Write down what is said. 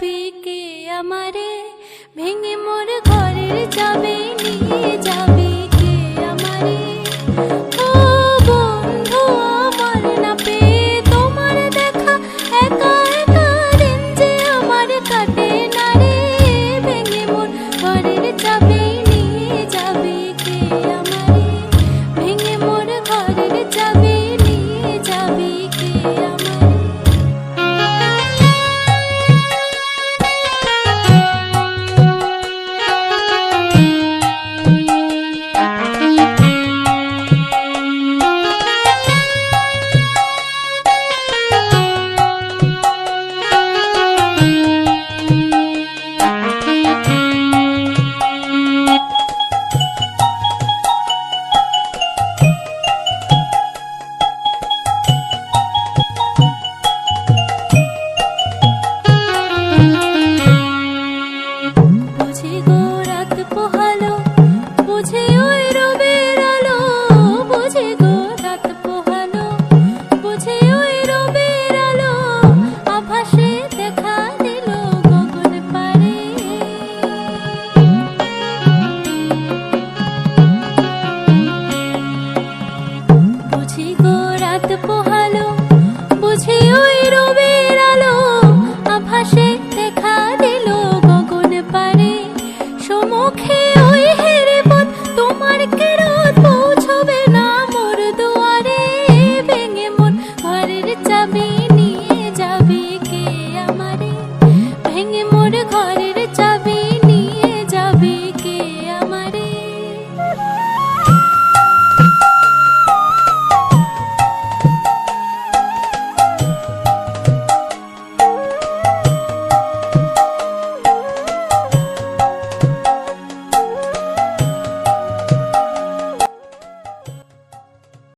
যাবে কে আমারে ভেঙে মোর ঘরের যাবে পোহালো, বুঝি ওই রবির আলো, আভাসে দেখা দিল গগন পারে সমুখে ওই হেরে পথ, তোমার কেরত পৌঁছবে না মোর দুয়ারে। ভেঙে মোর ঘরের চাবি নিয়ে যাবে কে আমারে? ভেঙে মোর ঘরে